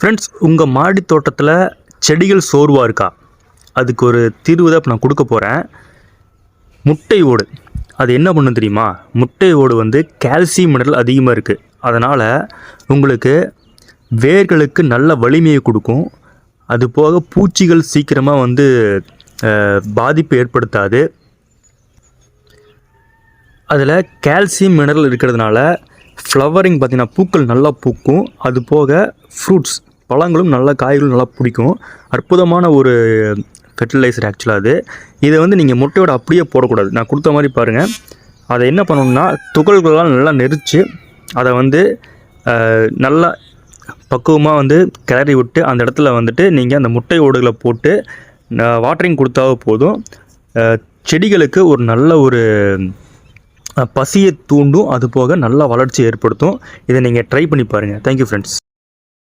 Friends உங்கள் மாடி தோட்டத்தில் செடிகள் சோர்வாக இருக்கா? அதுக்கு ஒரு தீர்வு தான் இப்போ நான் கொடுக்க போகிறேன் முட்டை ஓடு. அது என்ன பண்ணும் தெரியுமா? முட்டை ஓடு வந்து கால்சியம் மினரல் அதிகமாக இருக்குது அதனால் உங்களுக்கு வேர்களுக்கு நல்ல வலிமையை கொடுக்கும். அது போக பூச்சிகள் சீக்கிரமாக வந்து பாதிப்பு ஏற்படுத்தாது. அதில் கால்சியம் மினரல் இருக்கிறதுனால ஃப்ளவரிங் பார்த்திங்கன்னா பூக்கள் நல்லா பூக்கும். அது போக ஃப்ரூட்ஸ் பழங்களும் நல்லா காய்களும் நல்லா பிடிக்கும். அற்புதமான ஒரு ஃபெர்டிலைசர் ஆக்சுவலாக அது. இதை வந்து நீங்கள் முட்டையோட அப்படியே போடக்கூடாது. நான் கொடுத்த மாதிரி பாருங்கள் அதை என்ன பண்ணணும்னா துகள்களெலாம் நல்லா நெரிச்சு அதை வந்து நல்லா பக்குவமாக வந்து கிளறி விட்டு அந்த இடத்துல வந்துட்டு நீங்கள் அந்த முட்டை ஓடுகளை போட்டு வாட்டரிங் கொடுத்தாவே போதும். செடிகளுக்கு ஒரு நல்ல ஒரு பசியை தூண்டும் அது போக நல்ல வளர்ச்சி ஏற்படுத்தும். இதை நீங்கள் ட்ரை பண்ணி பாருங்கள் தேங்க்யூ ஃப்ரெண்ட்ஸ்